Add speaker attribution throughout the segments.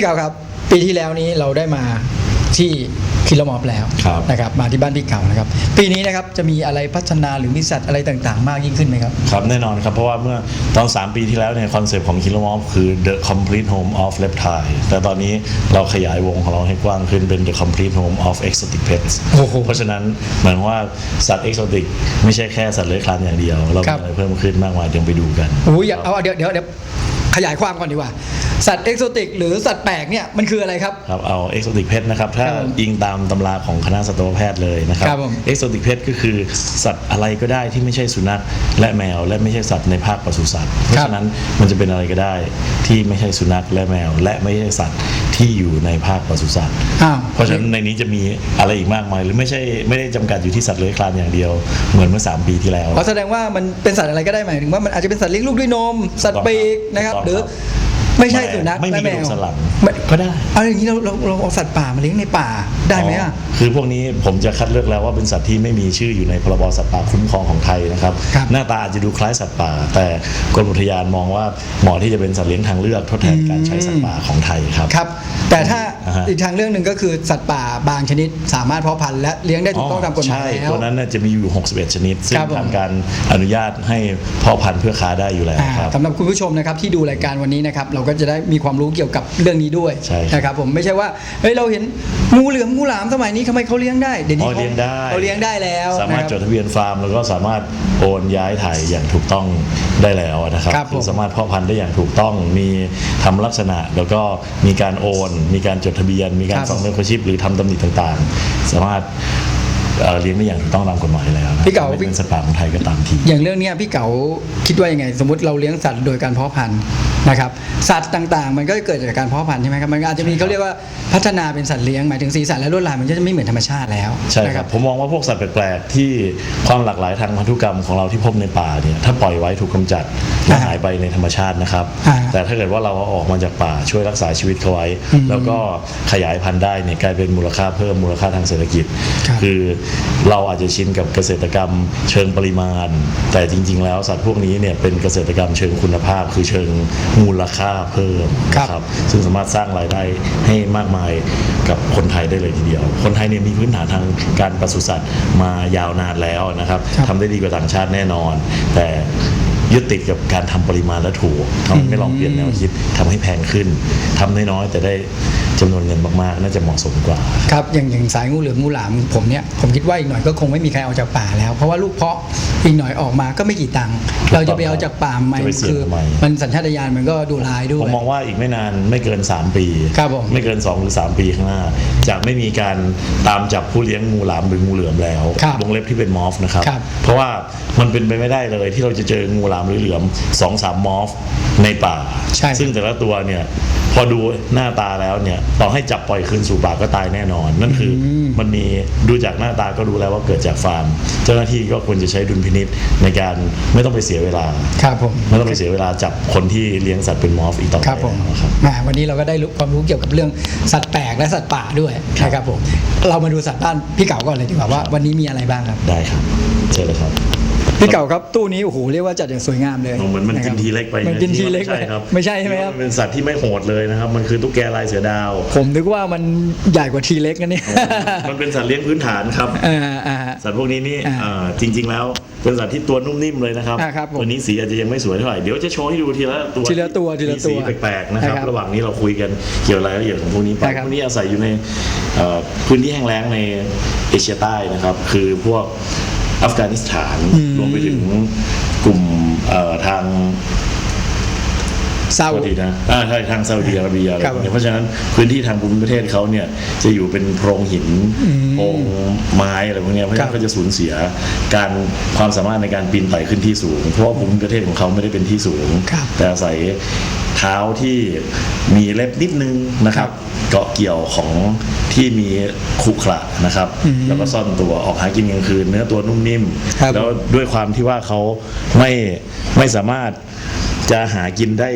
Speaker 1: พี่เก่าครับ ปีที่แล้วนี้เราได้มาที่คิโลมอฟแล้ว
Speaker 2: ครับ
Speaker 1: นะครับมาที่บ้านพี่เก่านะครับ ปีนี้นะครับจะมีอะไรพัฒนาหรือมีสัตว์อะไรต่างๆ มากยิ่งขึ้นไหมครับ
Speaker 2: ครับแน่นอนครับ เพราะว่าเมื่อตอน 3 ปีที่แล้วเนี่ยคอนเซปต์ของ k i l o m o f คือ the complete home of reptile แต่ตอนนี้เราขยายวงของเราให้กว้างขึ้นเป็น the complete home of exotic pets
Speaker 1: โอ้โห
Speaker 2: เพราะฉะนั้นเหมือนว่าสัตว์ exotic ไม่ใช่แค่สัตว์เลื้อยคลานอย่างเดียว เรา
Speaker 1: ครั
Speaker 2: มี
Speaker 1: บ
Speaker 2: อะไรเพิ่มขึ้นมากมายเดี๋ยวไปดูกัน
Speaker 1: โอ้ยอย่าเอาเอาเดี๋ยวเดี๋ยวเดี๋ยวขยายความก่อนดีกว่า สัตว์เอกโซติกหรือสัตว์แปลกเนี่ยมันคืออะไรครับ
Speaker 2: ครับเอา exotic pet นะครับถ้า
Speaker 1: ครับผม
Speaker 2: อิงตามตำราของคณะสัตวแพทย์เลยนะครับ
Speaker 1: ครับผม
Speaker 2: exotic pet ก็คือสัตว์อะไรก็ได้ที่ไม่ใช่สุนัขและแมว และไม่ใช่สัตว์ในภาคปศุสัตว์เพราะฉะนั้นมันจะเป็นอะไรก็ได้ที่ไม่ใช่สุนัขและแมว และไม่ใช่สัตว์ที่อยู่ในภาคปศุสัตว์
Speaker 1: อ้าว
Speaker 2: เพราะฉะนั้นในนี้จะมีอะไรอีกมากมายหรือไม่ใช่ไม่ได้จำกัดอยู่ที่สัตว์เลื้อยคลานอย่างเดียว เหมือนเมื่อ 3 ปีที่แล้ว
Speaker 1: เพราะแสดงว่ามันเป็นสัตว์อะไรก็ได้หมายถึงว่ามันอาจจะเป็นสัตว์เลี้ยงลูกด้วยนม สัตว์ปีกนะครับ
Speaker 2: ถูกต้อง
Speaker 1: หรือ
Speaker 2: ครับ
Speaker 1: ไม่ใช่สุนัข
Speaker 2: ไม่มี
Speaker 1: และแม
Speaker 2: กระดู
Speaker 1: ว
Speaker 2: กสันหลัง
Speaker 1: ไม่
Speaker 2: ก็ได้
Speaker 1: เอาอย่างนี้เราเราเราเอาสัตว์ป่ามาเลี้ยงในป่าได้ไหมอะ
Speaker 2: คือพวกนี้ผมจะคัดเลือกแล้วว่าเป็นสัตว์ที่ไม่มีชื่ออยู่ในพรบสัตว์ป่าคุ้มครองของไทยนะครับ
Speaker 1: ครับ
Speaker 2: หน้าตาอาจจะดูคล้ายสัตว์ป่า แต่กรมอุทยานมองว่าเหมาะที่จะเป็นสัตว์เลี้ยงทางเลือกทดแทนการใช้สัตว์ป่าของไทยครับ
Speaker 1: ครับ แต่ถ้า
Speaker 2: อ่าฮะ
Speaker 1: อีกทางเรื่องหนึ่งก็คือสัตว์ป่าบางชนิดสามารถเพาะพันธุ์และเลี้ยงได้ถูกต้องตามกฎหมาย
Speaker 2: ใช่
Speaker 1: แล้ว
Speaker 2: ตัวนั้นน่ะจะมีอยู่ 61 ชนิด ซึ่ง
Speaker 1: ครับผม
Speaker 2: ทางการอนุญาตให้เพ่อพันธุ์เพื่อค้าได้อยู่แล้ว
Speaker 1: อ่า
Speaker 2: ครับ
Speaker 1: สำหรับคุณผู้ชมนะครับที่ดูรายการวันนี้นะครับเราก็จะได้มีความรู้เกี่ยวกับเรื่องนี้ด้วย
Speaker 2: ใช่ครับ
Speaker 1: นะครับผมไม่ใช่ว่าเฮ้ยเราเห็นงูเหลือมงูหลามสมัยนี้ทำไมเขาเลี้ยงได้เดี๋ยวนี้
Speaker 2: อ๋อเลี้ยงได้
Speaker 1: เขาเลี้ยงได้แล้ว
Speaker 2: สามารถ
Speaker 1: นะค
Speaker 2: จ
Speaker 1: บ
Speaker 2: ดทะเบียนฟาร์มแล้วก็สามารถโอนย้ายถ่ายอย่างถูกต้องได้แล้วนะครับ
Speaker 1: ครับผม
Speaker 2: อสามารถเพาะพันธุ์ได้อย่างถูกต้องมีทำลักษณะแล้วก็มีการโอน มีการจดทะเบียน มีการ
Speaker 1: ครับ
Speaker 2: ฝังเมมเบอร์ชิพหรือทำตำหนิต่างๆ สามารถ เอ่อเลี้ยงได้อย่างถูกต้องตามกฎหมายแล้วนะ
Speaker 1: พี่เก๋า
Speaker 2: ไม่เป็นสัตว์ป่าของไทยก็ตามที
Speaker 1: อย่างเรื่องเนี้ยพี่เก๋าคิดว่ายังไง สมมติเราเลี้ยงสัตว์โดยการเพาะพันธุ์นะครับสัตว์ต่างๆ มันก็เกิดจากการเพาะพันธุ์ใช่ไหมครับมันอาจจะมีเขาเรียกว่าพัฒนาเป็นสัตว์เลี้ยงหมายถึงสีสันและลวดลายมันก็จะไม่เหมือนธรรมชาติแล้ว
Speaker 2: ใช่
Speaker 1: นะ ครับ
Speaker 2: ผมมองว่าพวกสัตว์แปลกๆที่ความหลากหลายทางพันธุกรรมของเราที่พบในป่าเนี่ยถ้าปล่อยไว้ถูกกำจัดและ
Speaker 1: อ่า
Speaker 2: หายไปในธรรมชาตินะครับ
Speaker 1: อ่า
Speaker 2: แต่ถ้าเกิดว่าเราเอาออกมาจากป่าช่วยรักษาชีวิตเขาไว้
Speaker 1: อืม
Speaker 2: แล้วก็ขยายพันธุ์ได้เนี่ยกลายเป็นมูลค่าเพิ่มมูลค่าทางเศรษฐกิจ
Speaker 1: ครับ
Speaker 2: คือเราอาจจะชินกับเกษตรกรรมเชิงปริมาณ แต่จริง ๆ แล้วสัตว์พวกนี้เนี่ยเป็นเกษตรกรรมเชิงคุณภาพ คือเชิงมูลค่าเพิ่ม
Speaker 1: ครับ
Speaker 2: นะครับซึ่งสามารถสร้างรายได้ให้มากมายกับคนไทยได้เลยทีเดียว คนไทยเนี่ยมีพื้นฐานทางการปศุสัตว์มายาวนานแล้วนะครับ
Speaker 1: ครับ
Speaker 2: ทำได้ดีกว่าต่างชาติแน่นอน แต่ยึดติดกับการทำปริมาณและถูกทำไมไม่ลองเปลี่ยนแนวคิดทำให้แพงขึ้นทำน้อยๆแต่ได้ จำนวนเงินมากๆ น่าจะเหมาะสมกว่า
Speaker 1: ครับ อย่างอย่างสายงูเหลือมงูหลามผมเนี่ยผมคิดว่าอีกหน่อยก็คงไม่มีใครเอาจากป่าแล้ว เพราะว่าลูกเพาะอีกหน่อยออกมาก็ไม่กี่ตังค์เราจะไปเอาจากป่าไหม
Speaker 2: จะไปเสี่ยง
Speaker 1: คือ
Speaker 2: ทำไม
Speaker 1: มันสัญชาตญาณมันก็ดูร้ายด้ว
Speaker 2: ผ
Speaker 1: ย
Speaker 2: มมองว่าอีกไม่นานไม่เกิน 3 ปี
Speaker 1: ครับผม
Speaker 2: ไม่เกิน2หรือ3ปีข้างหน้าจะไม่มีการตามจับผู้เลี้ยงงูหลามหรืองูเหลือมแล้ว
Speaker 1: ครับ
Speaker 2: วงเล็บที่เป็นมอฟนะครับ
Speaker 1: ครับ
Speaker 2: เพราะว่ามันเป็นไปไม่ได้เลยที่เราจะเจองูหลามหรือเหลือม2อสามมอฟในป่า
Speaker 1: ใช่
Speaker 2: ซึ่งแต่ละตัวเนี่ยพอดูหน้าตาแล้วเนี่ยต่อให้จับปล่อยคืนสู่ป่าก็ตายแน่นอน นั่นคืออ
Speaker 1: ม
Speaker 2: มันมีดูจากหน้าตาก็รู้แล้วว่าเกิดจากฟาร์ม เจ้าหน้าที่ก็ควรจะใช้ดุลพินิษในการไม่ต้องไปเสียเวลา
Speaker 1: ครับผม
Speaker 2: ไม่ต้องไปเสียเวลาจับคนที่เลี้ยงสัตว์เป็นมอฟอีกต่อไป
Speaker 1: ครับผม
Speaker 2: แล้วครับ
Speaker 1: อ่าวันนี้เราก็ได้รู้ความรู้เกี่ยวกับเรื่องสัตว์แปลกและสัตว์ป่าด้วยนะครับผมเรามาดูสัตว์บ้านพี่เก๋าก่อนเลยดีกว่าว่าวันนี้มีอะไรบ้างครับ
Speaker 2: ได้ครับเชิญเลยครับ
Speaker 1: พี่เก่าครับตู้นี้โอ้โหเรียกว่าจัดอย่างสวยงามเลย
Speaker 2: เหมือนมันกินทีเล็กไป
Speaker 1: มันกินทีเล็กไป
Speaker 2: ไม่ใช่ครับ
Speaker 1: ไม่ใช่ใช่ไหมครับ
Speaker 2: นเป็นสัตว์ที่ไม่โหดเลยนะครับ มันคือตุ๊กแกลายเสือดาว
Speaker 1: ผมนึกว่ามันใหญ่กว่าทีเล็กนะเนี่ย
Speaker 2: มันเป็นสัตว์เลี้ยงพื้นฐานครับ
Speaker 1: อ่าอ่า
Speaker 2: สัตว์พวกนี้นี่
Speaker 1: อ่า
Speaker 2: เอ่อจริง ๆ แล้วเป็นสัตว์ที่ตัวนุ่มนิ่มเลยนะครับ
Speaker 1: อ่าครับผม
Speaker 2: วันนี้สีอาจจะยังไม่สวยเท่าไหร่เดี๋ยวจะโชว์ให้ดูทีละตัว
Speaker 1: ทีละตัวทีละตัว
Speaker 2: มีสีแปลกๆนะครับ
Speaker 1: นะครับ
Speaker 2: ระหว่างนี้เราคุยกันเกี่ยวรายละเอียดของพวกนี้ไป
Speaker 1: ได้ครับ
Speaker 2: พวกนี้อาศัยอยู่ในเอ่อพื้นที่แห้งแล้งในเอเชียใต้นะครับ คือพวก อัฟกานิสถานรวมไปถึงกลุ่มเอ่อทาง
Speaker 1: เศร้า
Speaker 2: โทษทีนะอ่าใช่ทางซาอุดิอาระเบียอะไร
Speaker 1: ครับ
Speaker 2: พวกนี้เพราะฉะนั้นพื้นที่ทางภูมิประเทศเขาเนี่ยจะอยู่เป็นโพรงหินโพรงไม้อะไรพวกเนี้ยเพราะฉะนั้นก็จะสูญเสียการความสามารถในการปีนไต่ขึ้นที่สูง เพราะว่าภูมิประเทศของเขาไม่ได้เป็นที่สูง
Speaker 1: ครับ
Speaker 2: แต่อาศัย เท้าที่มีเล็บนิดนึงนะครับ เกาะเกี่ยวของที่มีขรุขระนะครับ แล้วก็ซ่อนตัวออกหากินกลางคืนเนื้อตัวนุ่มนิ่ม
Speaker 1: ครับ
Speaker 2: แล้วด้วยความที่ว่าเขาไม่ไม่สามารถจะหากินได้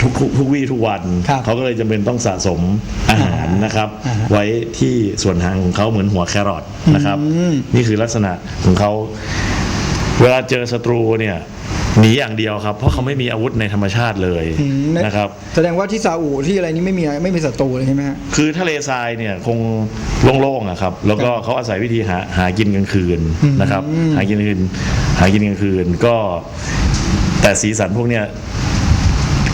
Speaker 2: ทุกทุกทุกวี่ทุกวัน
Speaker 1: ครับ
Speaker 2: เขาก็เลยจำเป็นต้องสะสมอาหารนะครับ
Speaker 1: อ่าฮะ
Speaker 2: ไว้ที่ส่วนทางของเขาเหมือนหัวแครอทนะครับ
Speaker 1: อืม
Speaker 2: นี่คือลักษณะของเขา เวลาเจอศัตรูเนี่ย หนีอย่างเดียวครับ เพราะเขาไม่มีอาวุธในธรรมชาติเลย
Speaker 1: อืม
Speaker 2: นะครับ
Speaker 1: แสดงว่าที่ซาอุที่อะไรนี้ไม่มีไม่มีศัตรูเลยใช่ไหมฮะ
Speaker 2: คือทะเลทรายเนี่ยคงโล่งๆอะครับ แล้วก็เขาอาศัยวิธีหาหากินกลางคืน
Speaker 1: อืม
Speaker 2: นะครับ หากินกลางคืนหากินกลางคืนก็ แต่สีสันพวกเนี้ยเ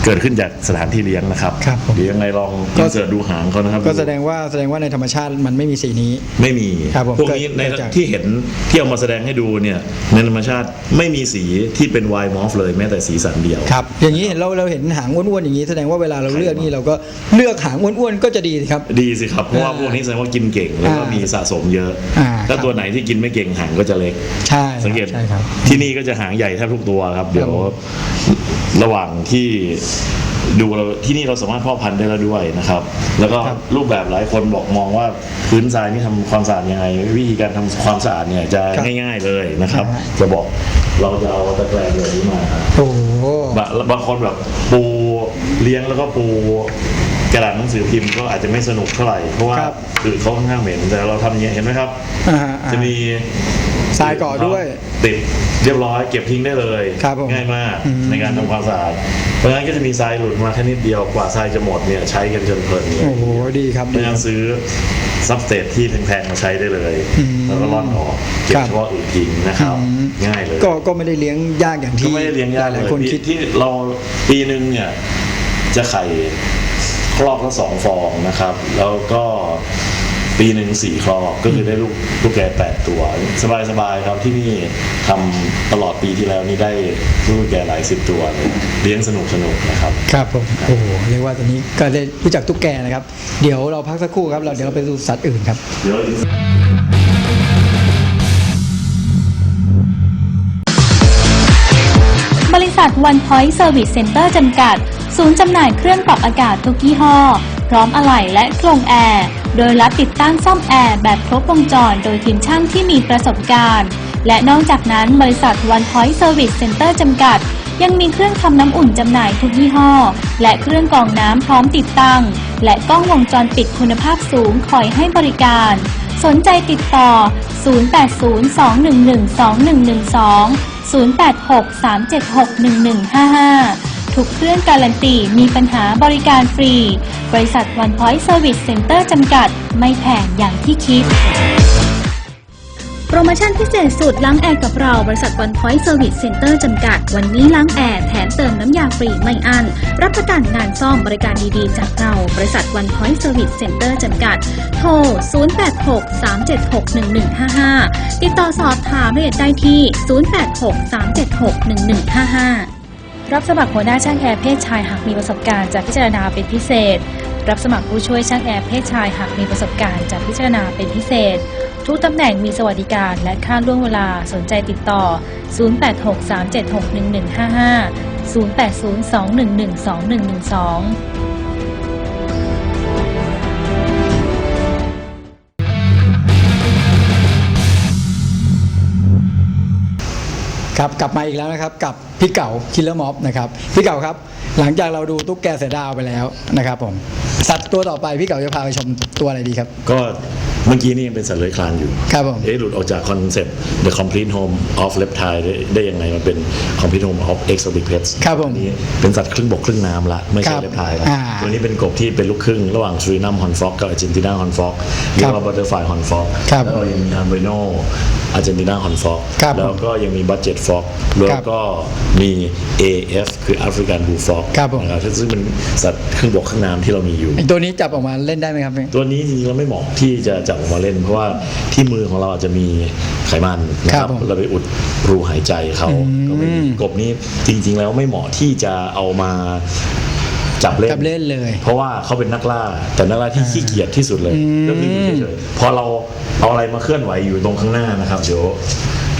Speaker 2: กิดขึ้นจากสถานที่เลี้ยงนะครับ
Speaker 1: ครับผม
Speaker 2: เดี๋ยวยังไงลอง
Speaker 1: ก็
Speaker 2: อินเสิร์ตดูหางเขานะครับ
Speaker 1: ก็แสดงว่าแสดงว่าในธรรมชาติมันไม่มีสีนี้
Speaker 2: ไม่มี
Speaker 1: ครับผม
Speaker 2: พวกนี้ใน
Speaker 1: เกิดจาก
Speaker 2: ที่เห็นที่เอามาแสดงให้ดูเนี่ยในธรรมชาติไม่มีสีที่เป็นไวมอฟเลยแม้แต่สีสันเดียว
Speaker 1: ครับ อย่างนี้เห็นเราเราเห็นหางอ้วนๆอย่างนี้แสดงว่าเวลาเราเลือกนี่เราก็เลือกหางอ้วนๆก็จะดีสิครับ
Speaker 2: ดีสิครับ เพราะว่า
Speaker 1: อ่า
Speaker 2: พวกนี้แสดงว่ากินเก่งแล้วก็
Speaker 1: อ่ามี
Speaker 2: มีสะสมเยอะ
Speaker 1: อ่า
Speaker 2: ถ้า
Speaker 1: ครับ
Speaker 2: ตัวไหนที่กินไม่เก่งหางก็จะเล็ก
Speaker 1: ใช่
Speaker 2: สังเกต
Speaker 1: ใช่ครับ
Speaker 2: ที่นี่ก็จะหางใหญ่แทบทุกตัวครับ เดี๋ยว ระหว่างที่ ดูเราที่นี่เราสามารถเพ่อพันธุ์ได้แล้วด้วยนะครับ แล้วก็
Speaker 1: ครับ
Speaker 2: รูปแบบหลายคนบอกมองว่าพื้นทรายนี่ทำความสะอาดยังไงวิธีการทำความสะอาดเนี่ยจะ
Speaker 1: ครับ
Speaker 2: ง่าย ๆเลยนะครับ
Speaker 1: อ่า
Speaker 2: จะบอกเราจะเอาตะแกรงแบบนี้มา
Speaker 1: โอ้โห
Speaker 2: บางบางคนแบบปูเลี้ยงแล้วก็ปูกระดาษหนังสือพิมพ์ก็อาจจะไม่สนุกเท่าไหร่เพราะว่า
Speaker 1: ครับ
Speaker 2: คือเขาค่อนข้างเหม็นแต่เราทำอย่างเงี้ยเห็นไหมครับ
Speaker 1: อ่าฮะอ่า
Speaker 2: จะมี
Speaker 1: ทรายเกาะด้วย
Speaker 2: ติดเรียบร้อยเก็บทิ้งได้เลย
Speaker 1: ครับผม
Speaker 2: ง่ายมาก
Speaker 1: อืม
Speaker 2: ในการทำความสะอาดเพราะฉะนั้นก็จะมีทรายหลุดมาแค่นิดเดียวกว่าทรายจะหมดเนี่ยใช้กันจนเพลินเลย
Speaker 1: โอ้โหดีครับ
Speaker 2: ไม่ต้องซื้อซับสเตทที่แพงๆมาใช้ได้เลย
Speaker 1: อืม
Speaker 2: แล้วก็ร่อนออกเก็บ
Speaker 1: ครับ
Speaker 2: เฉพาะอื่นทิ้งนะครับ
Speaker 1: อืม
Speaker 2: ง่ายเลย
Speaker 1: ก็ก็ไม่ได้เลี้ยงยากอย่าง
Speaker 2: ก็
Speaker 1: ที่
Speaker 2: ไม่ได้เลี้ยงยาก
Speaker 1: ห
Speaker 2: เล
Speaker 1: ลาย
Speaker 2: ย
Speaker 1: ๆคนคิด
Speaker 2: ที่เราปีหนึ่งเนี่ยจะไข่ครอบละสองฟองนะครับ แล้วก็ ปีหนึ่งสี่ครอบก็คือได้ลูกลูกแกแปดตัว สบายๆครับที่นี่ทำตลอดปีที่แล้วนี่ได้ลูกแกหลายสิบตัวเลยเลี้ยงสนุกสนุกๆนะครับ
Speaker 1: ครับผมโอ้โหเรียกว่าตอนนี้ก็ได้รู้จักตุ๊กแกนะครับ เดี๋ยวเราพักสักครู่ครับเราเดี๋ยวเราไปดูสัตว์อื่นครับ
Speaker 2: เดี๋ยว
Speaker 3: บริษัท One Point Service Center จำกัด ศูนย์จำหน่ายเครื่องปรับอากาศทุกยี่ห้อ พร้อมอะไหล่และกรงแอร์ โดยรับติดตั้งซ่อมแอร์แบบครบวงจร โดยทีมช่างที่มีประสบการณ์ และนอกจากนั้นบริษัท One Point Service Center จำกัด ยังมีเครื่องทำน้ำอุ่นจำหน่ายทุกยี่ห้อ และเครื่องกรองน้ำพร้อมติดตั้ง และกล้องวงจรปิดคุณภาพสูงคอยให้บริการ สนใจติดต่อ 0802112112 0863761155 ทุกเครื่องการันตี มีปัญหาบริการฟรี บริษัท One Point Service Center จำกัด ไม่แพงอย่างที่คิด โปรโมชั่นพิเศษสุดล้างแอร์กับเรา บริษัท One Point Service Center จำกัด วันนี้ล้างแอร์แถมเติมน้ำยาฟรีไม่อั้น รับประกันงานซ่อมบริการดีๆ จากเรา บริษัท One Point Service Center จำกัด โทร 0863761155 ติดต่อสอบถามรายละเอียดได้ที่ 0863761155 รับสมัครหัวหน้าช่างแอร์เพศชายหากมีประสบการณ์จะพิจารณาเป็นพิเศษ รับสมัครผู้ช่วยช่างแอร์เพศชายหากมีประสบการณ์จะพิจารณาเป็นพิเศษ ทุกตำแหน่งมีสวัสดิการและค่าล่วงเวลาสนใจติดต่อ 0863761155 0802112112
Speaker 1: ครับกลับมาอีกแล้วนะครับกับพี่เก่าคิลเลอร์ม็อบนะครับพี่เก่าครับ หลังจากเราดูตุ๊กแกเสือดาวไปแล้วนะครับผมสัตว์ตัวต่อไปพี่เก่าจะพาไปชมตัวอะไรดีครับ
Speaker 2: ก็ เมื่อกี้นี่ยังเป็นสัตว์เลื้อยคลานอยู่
Speaker 1: ครับผม
Speaker 2: เอ๊ะหลุดออกจากคอนเซ็ปต์ The Complete Home of Reptile ได้ได้ยังไงมันเป็น Complete Home of Exotic Pets
Speaker 1: ครับผม
Speaker 2: อันนี้เป็นสัตว์ครึ่งบกครึ่งน้ำละไม่
Speaker 1: ค
Speaker 2: ใช่
Speaker 1: รับ
Speaker 2: เล็บพายละ
Speaker 1: อ่า
Speaker 2: ตัวนี้เป็นกบที่เป็นลูกครึ่ง ระหว่างซูรินัมฮอนฟ็อกกับอาร์เจนตินาฮอนฟ็อกเรียกว่าบัตเตอร์ฟลายฮอนฟ็อก
Speaker 1: ครับ
Speaker 2: แล้วก็ยังมีอันเบโนอาร์เจนตินาฮอนฟ็อก
Speaker 1: ครับ
Speaker 2: แล้วก็ยังมีบัตเจ็ตฟ็อกแล้วก็มี AF คือ African Bullfrog
Speaker 1: ครับผม
Speaker 2: นะครับซึ่งเป็นสัตว์ครึ่งบกครึ่งน้ำที่เรามีอยู่
Speaker 1: ไอ้ตัวนี้จับออกมาเล่นได้ไหมครับพี่
Speaker 2: ตัวนี้จริงๆเราไม่เหมาะที่จะจับออกมาเล่น เพราะว่าที่มือของเราอาจจะมีไขมันนะค
Speaker 1: ครั
Speaker 2: รั
Speaker 1: บบผม
Speaker 2: เราไปอุดรูหายใจเขา
Speaker 1: อืม
Speaker 2: ก็ไม่ดีกบนี้จริง ๆ แล้วไม่เหมาะที่จะเอามาจับเล่น
Speaker 1: จับเล่นเลย
Speaker 2: เพราะว่าเขาเป็นนักล่าแต่นักล่าที่ขี้เกียจที่สุดเลย
Speaker 1: อืม
Speaker 2: ก็คืออยู่เฉยๆพอเราเอาอะไรมาเคลื่อนไหวอยู่ตรงข้างหน้านะครับเดี๋ยว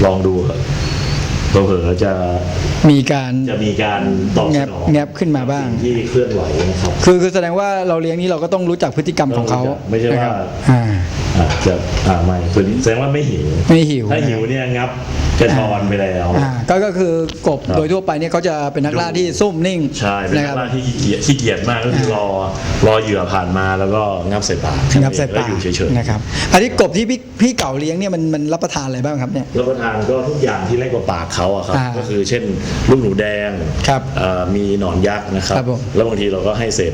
Speaker 2: ลองดูเถอะ เผลอๆจะ
Speaker 1: มีการ
Speaker 2: จะมีการตอบสนอง
Speaker 1: แงบแงบขึ้นมาบ้าง
Speaker 2: สิ่ที่เคลื่อนไหวนะครับ
Speaker 1: คือคือแสดงว่าเราเลี้ยงนี่เราก็ต้องรู้จักพฤติกรรมของเขา
Speaker 2: ไม่ใช่ว่า
Speaker 1: นะครับอ่า
Speaker 2: อาจจะอ่าไม่ตัวนี้แสดงว่าไม่หิว
Speaker 1: ไม่หิว
Speaker 2: ถ้าหิวเนี่ยงับกระชอนไปแล้ว
Speaker 1: อ่าก็ก็คือกบ
Speaker 2: ครับ
Speaker 1: โดยทั่วไปเนี่ยเขาจะเป็นนักล่าที่ซุ่มนิ่ง
Speaker 2: ใช่เป็น
Speaker 1: นะ
Speaker 2: นั
Speaker 1: ครั
Speaker 2: ก
Speaker 1: บ
Speaker 2: ล่าที่ขี้เกียจขี้เกียจมากก็คือรอรอเหยื่อผ่านมาแล้วก็งับใส่ปาก
Speaker 1: งับใส่ปาก
Speaker 2: แล้วอยู่เฉยๆ
Speaker 1: นะครับอันนี้กบที่พี่พี่เก่าเลี้ยงเนี่ยมันมันรับประทานอะไรบ้างครับเนี่ย
Speaker 2: รับประทานก็ทุกอย่างที่เล็กกว่าปากเขาเขาอะครับ
Speaker 1: อ่า
Speaker 2: ก็คือเช่นลูกหนูแดง
Speaker 1: ครับ
Speaker 2: อ่ามีหนอนยักษ์นะครับ
Speaker 1: ครับผม
Speaker 2: แล้วบางทีเราก็ให้เศษ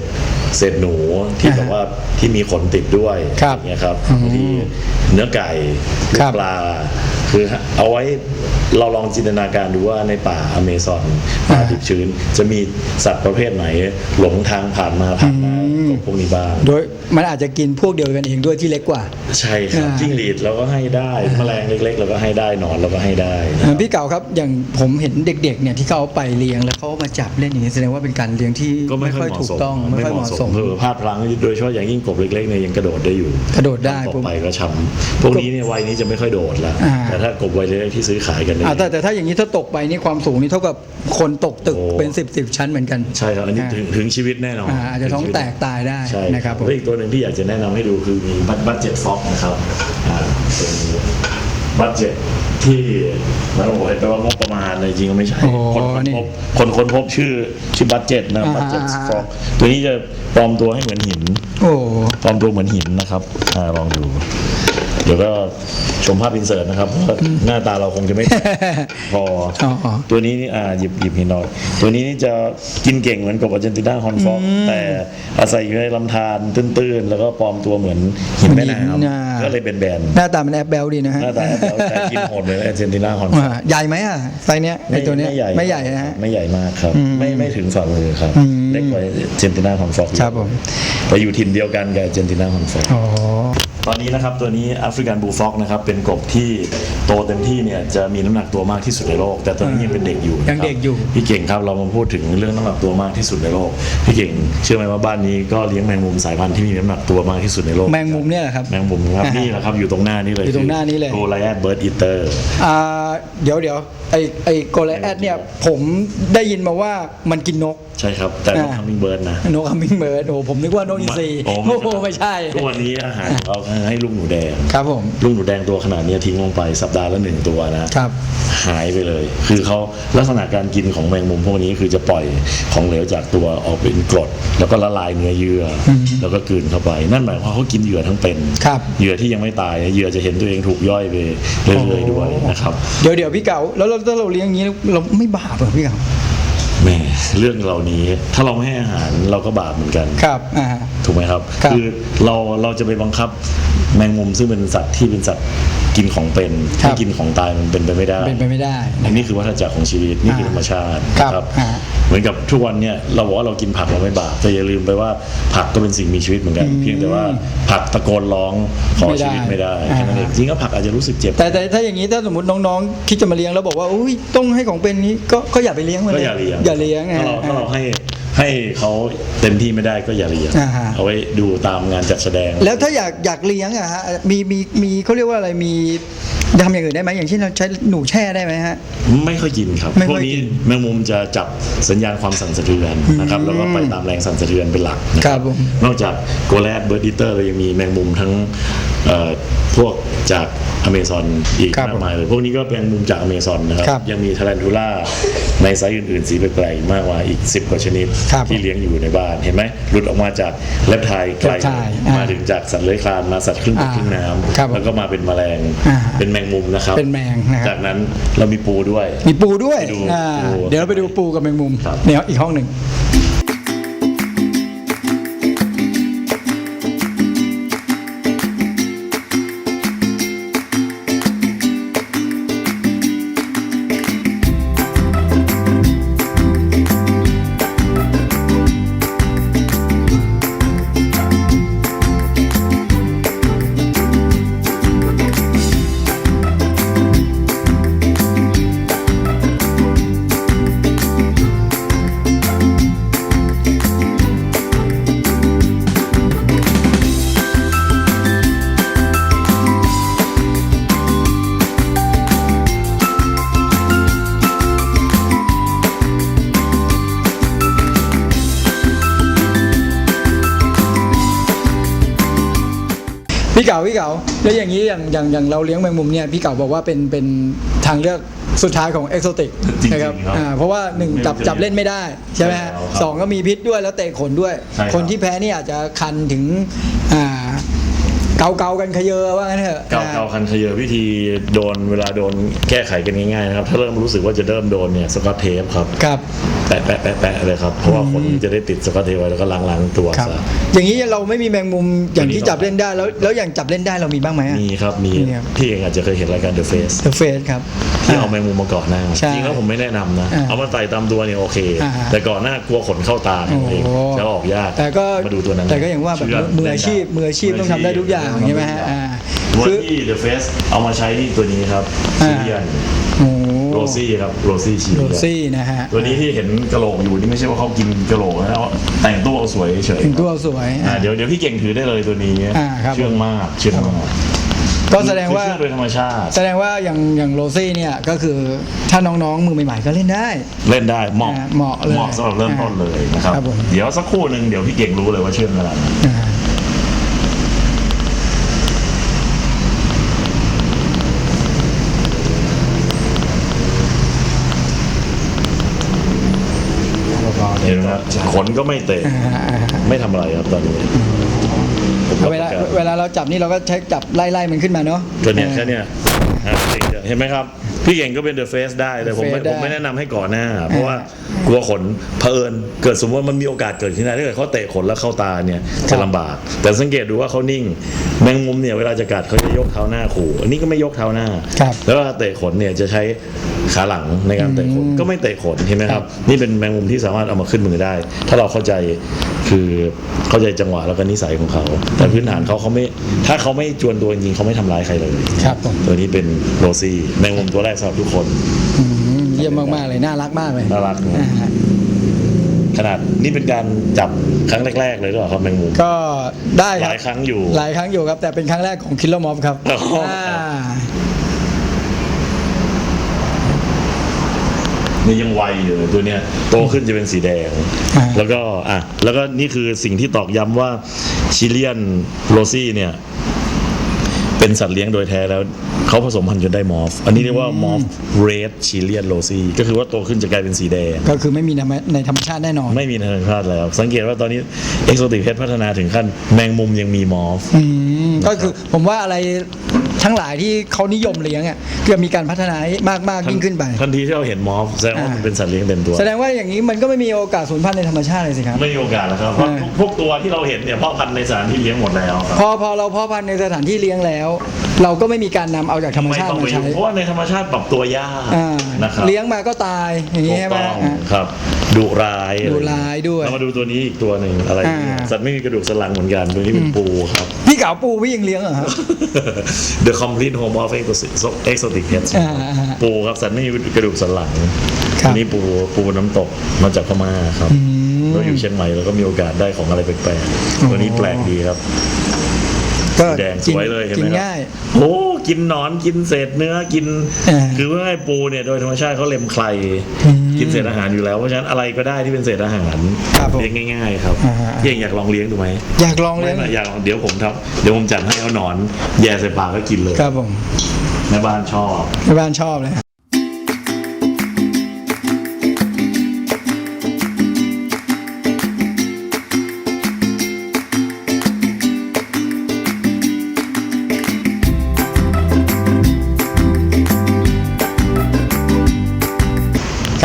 Speaker 2: เศษหนูที่
Speaker 1: อ่า
Speaker 2: แบบว่าที่มีขนติดด้วย
Speaker 1: ครับ
Speaker 2: อย่างเงี้ยครับ
Speaker 1: อืม
Speaker 2: บางทีเนื้อไก่ลู
Speaker 1: ครั
Speaker 2: ก
Speaker 1: บ
Speaker 2: ปลา คือเอาไว้เราลองจินตนาการดูว่าในป่าอเมซอนป่า
Speaker 1: อ่า
Speaker 2: ดิบชื้น จะมีสัตว์ประเภทไหนหลงทางผ่านมาผ่านมา
Speaker 1: อืม
Speaker 2: กับ พวกนี้บ้าง
Speaker 1: โดยมันอาจจะกินพวกเดียวกันเองด้วยที่เล็กกว่า
Speaker 2: ใช่ครับ
Speaker 1: อ่า
Speaker 2: จิ้งหรีดเราก็ให้ได้แมลงเล็กๆเราก็ให้ได้หนอนเราก็ให้ได้นะค
Speaker 1: อ่า
Speaker 2: รับ
Speaker 1: พี่เก่าครับอย่างผมเห็นเด็กๆเนี่ยที่เขาเอาไปเลี้ยงแล้วเขามาจับเล่นอย่างนี้แสดงว่าเป็นการเลี้ยงที่
Speaker 2: ก็ไม่ค่อยเห
Speaker 1: ถู
Speaker 2: มาะ
Speaker 1: ก
Speaker 2: สม
Speaker 1: ต้องไม่ค่อยเหมาะสม
Speaker 2: เพื่อพลาดพลั้งโดยเฉพาะอย่างยิ่งกบเล็กๆเนี่ยยังกระโดดได้อยู่
Speaker 1: กระโดดได้
Speaker 2: ตก
Speaker 1: ผม
Speaker 2: ไปก็ช้ำพวกนี้เนี่ยวัยนี้จะไม่ค่อยโดดละ
Speaker 1: อ่า
Speaker 2: แต่ถ้ากบวัยเล็กๆที่ซื้อขายกันเนี่ย
Speaker 1: อ่าแต่แต่ถ้าอย่างนี้ถ้าตกไปนี่ความสูงนี่เท่ากับคนตกตึก
Speaker 2: โอ้
Speaker 1: เป็นสิบสิบชั้นเหมือนกัน
Speaker 2: ใช่ครับอันนี้
Speaker 1: อ่า
Speaker 2: ถึงถึงชีวิตแน่นอน
Speaker 1: อ่าอาจจะท้องแตกตายได้
Speaker 2: ใช่
Speaker 1: นะครับผม
Speaker 2: และอีกตัวหนึ่งที่อยากจะแนะนำให้ดูคือมีบัตบัตเจ็ตฟ็อกนะครับอ่าเป็นบัตเจ็ตที่มันโอ้โหแปลว่างบประมาณเลยจริงก็ไม่ใช่
Speaker 1: โอ้โห
Speaker 2: คนคน
Speaker 1: นี่
Speaker 2: พบคนคนพบชื่อชื่อบัตเจ็ตนะ
Speaker 1: อ่า
Speaker 2: บัตเจ็ต
Speaker 1: อ่า
Speaker 2: ฟ็อกตัวนี้จะปลอมตัวให้เหมือนหิน
Speaker 1: โอ้
Speaker 2: ปลอมตัวเหมือนหินนะครับอ่าลองดู เดี๋ยวก็ชมภาพอินเสิร์ตนะครับเพราะว่าหน้าตาเราคงจะไม่พอ
Speaker 1: อ๋ออ๋อ
Speaker 2: ตัวนี้นี่อ่าหยิบหยิบหินหน่อยตัวนี้นี่จะกินเก่งเหมือนกับอาร์เจนตินาฮอนฟอกแต่อาศัยอยู่ในลำธารตื้นๆ แล้วก็ปลอมตัวเหมือนหินแม่น้
Speaker 1: หินอ่าำ
Speaker 2: ก็เลยเป็นแบน
Speaker 1: หน้าตามันแอบแบลดีนะ
Speaker 2: ๆ
Speaker 1: ฮะ
Speaker 2: หน้าตาแล้วแต่กินโหดเหมือนอาร์เจนตินาฮอนฟ
Speaker 1: อ่า
Speaker 2: อก
Speaker 1: ใหญ่ไหมอะไซส์เนี้ยไอตัวเนี้ย
Speaker 2: ไม่ใหญ่
Speaker 1: ไม่ใหญ่นะฮะ
Speaker 2: ไม่ใหญ่มากครับ
Speaker 1: อืม
Speaker 2: ไม่ไม่ถึงฝ่ามือครับ
Speaker 1: อืม
Speaker 2: เล็กกว่าอาร์เจนตินาฮอนฟอก
Speaker 1: ครับผม
Speaker 2: แต่อยู่ถิ่นเดียวกันกับอาร์เจนตินาฮอนฟอก
Speaker 1: อ๋อ
Speaker 2: ตอนนี้นะครับตัวนี้แอฟริกันบูฟ็อกนะครับเป็นกบที่โตเต็มที่เนี่ยจะมีน้ำหนักตัวมากที่สุดในโลก แต่ตอนนี้ยังเป็นเด็กอยู่นะครับ
Speaker 1: ยังเด็กอยู่
Speaker 2: พี่เก่งครับเรามาพูดถึงเรื่องน้ำหนักตัวมากที่สุดในโลกพี่เก่งเชื่อไหมว่าบ้านนี้ก็เลี้ยงแมงมุมสายพันธุ์ที่มีน้ำหนักตัวมากที่สุดในโลก
Speaker 1: แมงมุมเนี่ยเหรอครับ
Speaker 2: แมงมุมครับ
Speaker 1: อ่าฮะ
Speaker 2: นี่แหละครับอยู่ตรงหน้านี้เลย
Speaker 1: อยู่ตรงหน้านี้เลย
Speaker 2: โกลไลแอดเบิร์ดอีเตอร์
Speaker 1: อ่าเดี๋ยวเดี๋ยวไอไอโกลแอดเนี่ย ผมได้ยินมาว่ามันกินนก
Speaker 2: ใช่ครับ แต่ต้อง
Speaker 1: อ่า
Speaker 2: ทำมิงเบิร์ดนะ
Speaker 1: นกฮัมมิงเบิร์ดโอ้ผมนึกว่านกอินทรี
Speaker 2: โอ้
Speaker 1: โอ้โหไม่ใช่
Speaker 2: ทุกวันนี้อาหารของเราให้ลูกหนูแดง
Speaker 1: ครับผม
Speaker 2: ลูกหนูแดงตัวขนาดนี้ทิ้งลงไปสัปดาห์ละหนึ่งตัวนะ
Speaker 1: ครับ
Speaker 2: หายไปเลย คือเขาลักษณะการกินของแมงมุมพวกนี้คือจะปล่อยของเหลวจากตัวออกเป็นกรด แล้วก็ละลายเนื้อเยื่ออแล้วก็กลืนเข้าไป นั่นหมายความว่าเขากินเหยื่อทั้งเป็น
Speaker 1: ครับ
Speaker 2: เหยื่อที่ยังไม่ตายเหยื่อจะเห็นตัวเองถูกย่อยไปเรื่อยๆด้วยนะครับ
Speaker 1: เดี๋ยวเดี๋ยวพี่เก๋าแล้วเราถ้าเราเลี้ยงอย่างนี้เราไม่บาปเหรอพี่เก๋า
Speaker 2: แหม่เรื่องเหล่านี้ถ้าเราไม่ให้อาหารเราก็บาปเหมือนกัน
Speaker 1: ครับอ่า
Speaker 2: ถูกไหมครับ
Speaker 1: ครับ
Speaker 2: อเราเราจะไปบังคับ แมงมุมซึ่งเป็นสัตว์ที่เป็นสัตว์กินของเป็น
Speaker 1: ครับ
Speaker 2: ให้กินของตายมันเป็นไปไม่ได้
Speaker 1: เป็นไปไม่ได้
Speaker 2: อันนี้คือวัฏจักรของชีวิตนี่คือธรรมชาติ
Speaker 1: ครับ
Speaker 2: นะ
Speaker 1: อ่า
Speaker 2: เหมือนกับทุกวันเนี่ยเราบอกว่าเรากินผักเราไม่บาปแต่อย่าลืมไปว่าผักก็เป็นสิ่งมีชีวิตเหมือนกัน เพียงแต่ว่าผักตะโกนร้องขอ
Speaker 1: ไม่ได้
Speaker 2: ชีวิตไม่ได้
Speaker 1: อ่า
Speaker 2: แค่นั้นเองจริงก็ผักอาจจะรู้สึกเจ็บ
Speaker 1: แต่แต่ถ้าอย่างนี้ถ้าสมมติน้องๆคิดจะมาเลี้ยงแล้วบอกว่าอุ้ยต้องให้ของเป็นนี้ก็ก็อย่าไปเลี้ยงมัน
Speaker 2: ก็อย่าเลี้ยง
Speaker 1: อย่าเลี้ยง
Speaker 2: ถ้าเรา
Speaker 1: อ่
Speaker 2: ถ้าเราให้ ให้เขาเต็มที่ไม่ได้ก็อย่าเลี้ยง
Speaker 1: อ่าฮะ
Speaker 2: เอาไว้ดูตามงานจัดแสดง
Speaker 1: แล้วถ้าอยากอยากเลี้ยงอะฮะมีมีมีเขาเรียกว่าอะไรมีทำอย่างอื่นได้ไหมอย่างเช่นเราใช้หนูแช่ได้ไหมฮะ
Speaker 2: ไม่ค่อยกินครับ
Speaker 1: ไม่
Speaker 2: พ
Speaker 1: ค่
Speaker 2: ว
Speaker 1: อกย
Speaker 2: นี้
Speaker 1: กิน
Speaker 2: แมงมุมจะจับสัญญาณความสั่นสะเทือนนะครับ แล้วก็ไปตามแรงสั่นสะเทือนเป็นหลักนะค
Speaker 1: ครั
Speaker 2: รั
Speaker 1: บบผม
Speaker 2: นอกจากโกลแลดเบิร์ดดิเตอร์เรายังมีแมงมุมทั้งเอ่อ พวกจากอเมซอนอีก
Speaker 1: ครับ
Speaker 2: มากมายเลยพวกนี้ก็เป็นแมงมุมจากอเมซอนนะครับ
Speaker 1: ครับ
Speaker 2: ยังมีทารันทูล่าในไซส์อื่นๆ สีแปลกๆมากมายอีก 10 กว่าชนิด
Speaker 1: ครับ
Speaker 2: ที่เลี้ยงอยู่ในบ้านเห็นไหมหลุดออกมาจากเล็บไทยไกล
Speaker 1: เล็บไทยอ่าม
Speaker 2: มาถึงจากสัตว์เลื้อยคลานมาสัตว์ครึ่งบก
Speaker 1: อ่า
Speaker 2: ครึ่งน้
Speaker 1: ครับำ
Speaker 2: แล้วก็มาเป็นแมลง
Speaker 1: อ่า
Speaker 2: เป็นแมงมุมนะครับ
Speaker 1: เป็นแมงนะครับ
Speaker 2: จากนั้นเรามีปูด้วย
Speaker 1: มีปูด้วย
Speaker 2: ไปดู
Speaker 1: อ่า
Speaker 2: ปู
Speaker 1: เดี๋ยวเราไปดูปูกับแมงมุม
Speaker 2: ครับ
Speaker 1: เดี๋ยวอีกห้องหนึ่ง เก๋าพี่เก๋าแล้วอย่างนี้อย่างอย่างอย่างเราเลี้ยงแมงมุมเนี่ยพี่เก๋าบอกว่าเป็นเป็นทางเลือกสุดท้ายของเอ็กโซติก
Speaker 2: จริงๆ
Speaker 1: นะครับ
Speaker 2: ครับ
Speaker 1: อ่าเพราะว่าหนึ่ง
Speaker 2: ไม่
Speaker 1: จับ
Speaker 2: รู้จะ
Speaker 1: จับเล่นไม่ได้ใช่ไหมฮะ
Speaker 2: ใช่แล้วครับ
Speaker 1: สองก็มีพิษด้วยแล้วเตะขนด้วย
Speaker 2: ใช่ครับ
Speaker 1: คนที่แพ้นี่อาจจะคันถึงอ่า เกาเกาๆกันขยเยอะว่างั้นเถอะ
Speaker 2: เกาเกาคันขยเยอวิธีโดนเวลาโดนแก้ไขกันง่ายๆนะครับ ถ้าเริ่มรู้สึกว่าจะเริ่มโดนเนี่ยสกอตเทปครับ
Speaker 1: ครับ
Speaker 2: แปะแปะแปะแปะเลยครับ เพราะว่าขนจะได้ติดสกอตเทปไว้แล้วก็ล้างๆตัว
Speaker 1: ครับ
Speaker 2: ซะ
Speaker 1: อย่างนี้เราไม่มีแมงมุมอย่างที่
Speaker 2: ตัวนี้
Speaker 1: จับเล่นได้แล้วแล้วอย่างจับเล่นได้เรามีบ้างไหมอะ
Speaker 2: มีครับมี
Speaker 1: มีครับ
Speaker 2: พี่เองอาจจะเคยเห็นรายการ The Face
Speaker 1: The Face ครับ
Speaker 2: ที่เอาแมงมุมมาเกาะหน้า
Speaker 1: ใช่
Speaker 2: จริงแล้วผมไม่แนะนำนะ
Speaker 1: อ่า
Speaker 2: เอามาไต่ตามตัวเนี่ยโอเค
Speaker 1: อ่า
Speaker 2: แต่เกาะหน้ากลัวขนเข้าตานั่นเอง
Speaker 1: โอ้
Speaker 2: จะออกยาก
Speaker 1: แต่ก็
Speaker 2: มาดูตัวนั้น
Speaker 1: แต่ก็อย่างว่าแบบ
Speaker 2: เชื่
Speaker 1: มืออาชีพมืออาชีพต้องทำได้ทุกอย่างใช่ไหมฮะอ่า
Speaker 2: ตัว
Speaker 1: คือ
Speaker 2: ที่ The Face เอามาใช้นี่ตัวนี้ครับ
Speaker 1: อ่า
Speaker 2: ชิเลียน
Speaker 1: โอ้
Speaker 2: โรซี่ครับโรซี่ชิ
Speaker 1: โร
Speaker 2: เลียน
Speaker 1: ซี่นะฮะ
Speaker 2: ตัวนี้ที่เห็นกระโหลกอยู่นี่ไม่ใช่ว่าเขากินกระโหลกนะเอาแต่งตัวเอาสวยเฉยๆ
Speaker 1: ถึงตัวสวย
Speaker 2: อ่า
Speaker 1: อ่า
Speaker 2: เดี๋ยวเดี๋ยวพี่เก่งถือได้เลยตัวนี้
Speaker 1: อ่าครับ
Speaker 2: เชื่องมากเชื่องมาก
Speaker 1: ก็แสดงว่า
Speaker 2: คือเชื่องโดยธรรมชาติ
Speaker 1: แสดงว่าอย่างอย่างโรซี่เนี่ยก็คือถ้าน้องๆมือใหม่ๆก็เล่นได้
Speaker 2: เล่นได้เหมาะ
Speaker 1: อ่าเหมาะเลย
Speaker 2: เหมาะสำหรับเริ่มต้นเลยนะครับ
Speaker 1: ครับผม
Speaker 2: เดี๋ยวสักครู่หนึ่งเดี๋ยวพี่เก่งรู้เลยว่าเชื่องขนาดไหน
Speaker 1: อ่าเบาๆ
Speaker 2: เห็นไหมครับ ขนก็ไม่เตะ
Speaker 1: อ่าอ่า
Speaker 2: ไม่ทำอะไรครับตอนนี้ผมรับ
Speaker 1: เว
Speaker 2: ป
Speaker 1: ลา
Speaker 2: ระกัน
Speaker 1: เวลาเราจับนี่เราก็ใช้จับไล่ๆมันขึ้นมาเนาะ
Speaker 2: ก็เนี่ยแค่เนี้ยอ่าเห็นไหมครับ พี่เก่งก็เป็นเดอะเฟสได้แต่ผมไม่
Speaker 1: The Face
Speaker 2: ผมไม่
Speaker 1: ได้
Speaker 2: แนะนำให้ก่อนหน้า เพราะว่า กลัวขนเผอิญเกิดสมมติว่ามันมีโอกาสเกิดขึ้นได้ถ้าเกิดเขาเตะขนแล้วเข้าตาเนี่ยจะลำบาก แต่สังเกตดูว่าเขานิ่ง แมงมุมเนี่ยเวลาจะกัดเขาจะยกเท้าหน้าขู่ อันนี้ก็ไม่ยกเท้าหน้า
Speaker 1: ครับ
Speaker 2: แล้วเวลาเตะขนเนี่ยจะใช้ขาหลังในการเตะขนก็ไม่เตะขนเห็นไหมครับ นี่เป็นแมงมุมที่สามารถเอามาขึ้นมือได้ ถ้าเราเข้าใจคือเข้าใจจังหวะแล้วก็นิสัยของเขา แต่พื้นฐานเขาเขาไม่ถ้าเขาไม่จวนตัวจริงๆเขาไม่ทำร้ายใครเลย
Speaker 1: ครับผม
Speaker 2: ตัวนี้เป็นโรซี่แมงมุมตัวแรกสำหรับทุกคน
Speaker 1: อืมเยี่ยมมากๆเลยน่ารักมากเลย
Speaker 2: น่ารัก
Speaker 1: อ่าฮะ
Speaker 2: ขนาดนี่เป็นการจับครั้งแรก ๆ เลยหรือเปล่าครับแมงมุม
Speaker 1: ก็ได้
Speaker 2: ห
Speaker 1: ครั
Speaker 2: ลา
Speaker 1: บ
Speaker 2: ยครั้งอยู่
Speaker 1: หลายครั้งอยู่ครับ แต่เป็นครั้งแรกของคิลเลอร์มอฟครับ
Speaker 2: อ๋ออ่านี่ยังวัยอยู่เลยตัวเนี้ยโตขึ้นจะเป็นสีแดง
Speaker 1: อ่า
Speaker 2: แล้วก็อะแล้วก็นี่คือสิ่งที่ตอกย้ำว่าชิเลียนโรซี่เนี่ย เป็นสัตว์เลี้ยงโดยแท้แล้ว เขาผสมพันธุ์จนได้มอฟอันนี้เรียกว่ามอฟเรดชิเลียนโรซี่ก็คือว่าโตขึ้นจะกลายเป็นสีแดง
Speaker 1: ก็คือไม่มีในในธรรมชาติแน่นอน
Speaker 2: ไม่มีในธรรมชาติแล้ว สังเกตว่าตอนนี้เอ็กโซติกเพพัฒนาถึงขั้นแมงมุมยังมีมอฟ
Speaker 1: อืมก็คือผมว่าอะไร ทั้งหลายที่เขานิยมเลี้ยงอะก็มีการพัฒนาให้มากมากยิ่งขึ้นไป
Speaker 2: ทันทีที่เราเห็นมอฟแสดงว่ามัน
Speaker 1: อ่า
Speaker 2: เป็นสัตว์เลี้ยงเต็มตัว
Speaker 1: แสดงว่าอย่างนี้มันก็ไม่มีโอกาสสูญพันธุ์ในธรรมชาติเลยสิครับ
Speaker 2: ไม่มีโอกาสแล้วครับเพราะ
Speaker 1: อ่า
Speaker 2: พวกตัวที่เราเห็นเนี่ยพ่อพันธุ์ในสถานที่เลี้ยงหมดแล้วครับ
Speaker 1: พอพอเราเพาะพันธุ์ในสถานที่เลี้ยงแล้ว เราก็ไม่มีการนำเอาจากธรรม
Speaker 2: ไม่
Speaker 1: ชาติ
Speaker 2: ต้องไป
Speaker 1: มา
Speaker 2: ยุ่
Speaker 1: ใช้
Speaker 2: งเพราะว่าในธรรมชาติปรับตัวยาก
Speaker 1: อ่า
Speaker 2: นะครับ
Speaker 1: เลี้ยงมาก็ตายอย่างนี้
Speaker 2: ถูก
Speaker 1: ใช่ไหม
Speaker 2: ต้อง
Speaker 1: อ่า
Speaker 2: ครับดุร้าย
Speaker 1: ดุร้ายด้วย
Speaker 2: เรามาดูตัวนี้อีกตัวหนึ่งอะไรเนี่ย
Speaker 1: อ่า
Speaker 2: สัตว์ไม่มีกระดูกสันหลังเหมือนกันตัวนี้เป็นปูครับ
Speaker 1: พี่เก๋าปูพี่ยังเลี้ยงเหรอครับ
Speaker 2: The complete home of exotic exotic pets
Speaker 1: อ่าอ่าอ่า
Speaker 2: ปูครับสัตว์ไม่มีกระดูกสันหลัง
Speaker 1: ครับ
Speaker 2: อันนี้ปูปูน้ำตกมาจากพม่าครับ
Speaker 1: อืม
Speaker 2: เราอยู่เชียงใหม่เราก็มีโอกาสได้ของอะไรแปลกๆตัวนี้แปลกดีครับ
Speaker 1: ก็
Speaker 2: สีแดงส
Speaker 1: กิน
Speaker 2: วยเลยเห็น
Speaker 1: กิ
Speaker 2: ไหม
Speaker 1: น
Speaker 2: ครับ
Speaker 1: ง่าย
Speaker 2: โอ้ กินหนอนกินเศษเนื้อกิน
Speaker 1: อ่า
Speaker 2: คือว่าไอ้ปูเนี่ยโดยธรรมชาติเขาเล็มใคร
Speaker 1: อืม
Speaker 2: กินเศษอาหารอยู่แล้วเพราะฉะนั้นอะไรก็ได้ที่เป็นเศษอาหาร
Speaker 1: ครับผม
Speaker 2: เลี้ยงง่ายๆครับ
Speaker 1: อ่าฮะ
Speaker 2: พี่เองอยากลองเลี้ยงดูไหม
Speaker 1: อยากลองเลี้
Speaker 2: ไม่
Speaker 1: ยง
Speaker 2: ไม่อยากลองเดี๋ยวผมทำเดี๋ยวผมจัดให้เอาหนอน แย่ใส่ปากก็กินเลย
Speaker 1: ครับผม
Speaker 2: แม่บ้านชอบ
Speaker 1: ในบ้านชอบเลย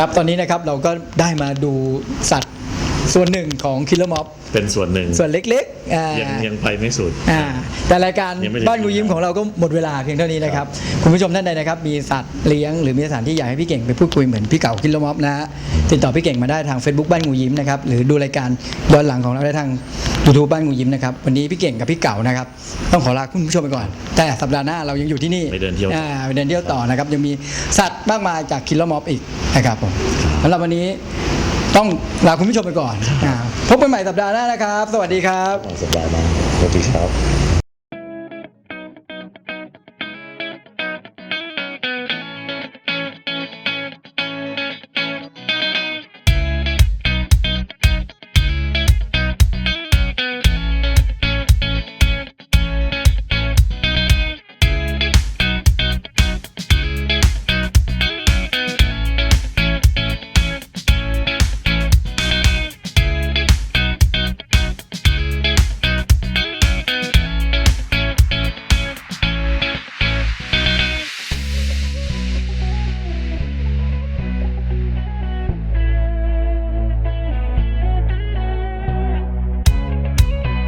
Speaker 1: ครับตอนนี้นะครับเราก็ได้มาดูสัตว์ ส่วนหนึ่งของคิลเลอร์ม็อบ
Speaker 2: เป็นส่วนหนึ่ง
Speaker 1: ส่วนเล็กๆอ่า
Speaker 2: ยังยังไปไม่สุด
Speaker 1: อ่าแต่รายการ
Speaker 2: ยังไม่ถึง
Speaker 1: บ้านงูยิ้มของเราก็หมดเวลาเพียงเท่านี้นะครับ คุณผู้ชมท่านใดนะครับ มีสัตว์เลี้ยงหรือมีสถานที่อยากให้พี่เก่งไปพูดคุยเหมือนพี่เก่าคิลเลอร์ม็อบนะฮะติดต่อพี่เก่งมาได้ทาง Facebook บ้านงูยิ้มนะครับหรือดูรายการย้อนหลังของเราได้ทาง YouTube บ้านงูยิ้มนะครับวันนี้พี่เก่งกับพี่เก่านะครับต้องขอลาคุณผู้ชมไปก่อน แต่สัปดาห์หน้าเรายังอยู่ที่นี่
Speaker 2: ไปเดินเที่ยว
Speaker 1: อ่าไปเดินเที่ยวต่อนะครับยังมีสัตว์มากมายจากคิลเลอร์ม็อบอีกนะครับผมสำหรับวันนี้ ต้องลาคุณผู้ชมไปก่อนอ่าพบกันใหม่สัปดาห์หน้านะครับ สวัสดีครับ
Speaker 2: สบายมาสวัสดีครับ